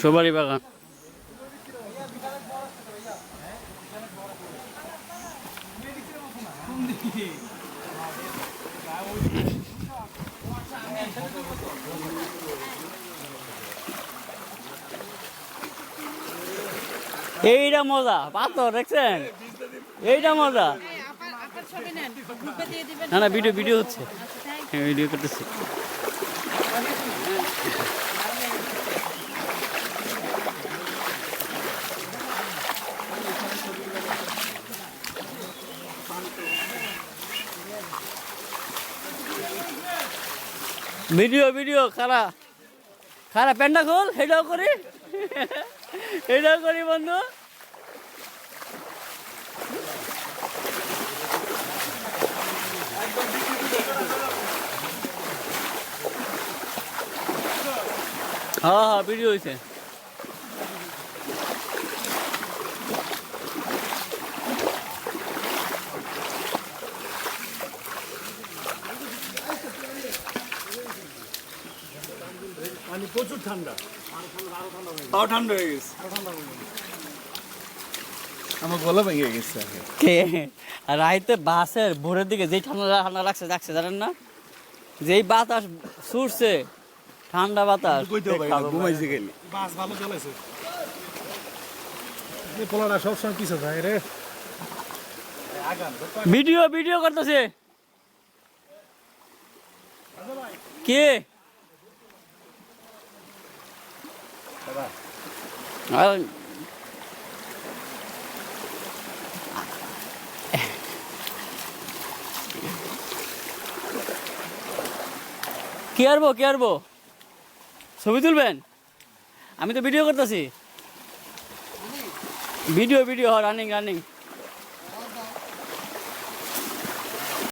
সুপারি বাগান। এইটা মজা পাথর দেখছেন? এইটা মজা। না না ভিডিও ভিডিও হচ্ছে। আচ্ছা হ্যাঁ ভিডিও করতেছি। ভিডিও ভিডিও খারা খারা প্যান্ডা খোল সেটাও করি। এটাও করি, বন্ধু। হ্যাঁ হ্যাঁ ভিডিও হয়েছে পানি প্রচুর ঠান্ডা। তাও ঠান্ডা হয়ে গেছে। আমার গলা ভেঙে গেছে কে? রাইতে বাসের ভোরের দিকে যেই ঠান্ডা ঠান্ডা লাগছে লাগছে জানেন না? যেই বাতাস ছুটছে ঠান্ডা বাতাস। ঘুমাইছে গেলি বাস ভালো চলেছে এই সবসময় পিছে যায় রে। ভিডিও ভিডিও করতেছে। কে? কে আরবো কি আরবো ছবি তুলবেন? আমি তো ভিডিও করতেছি। Video video running running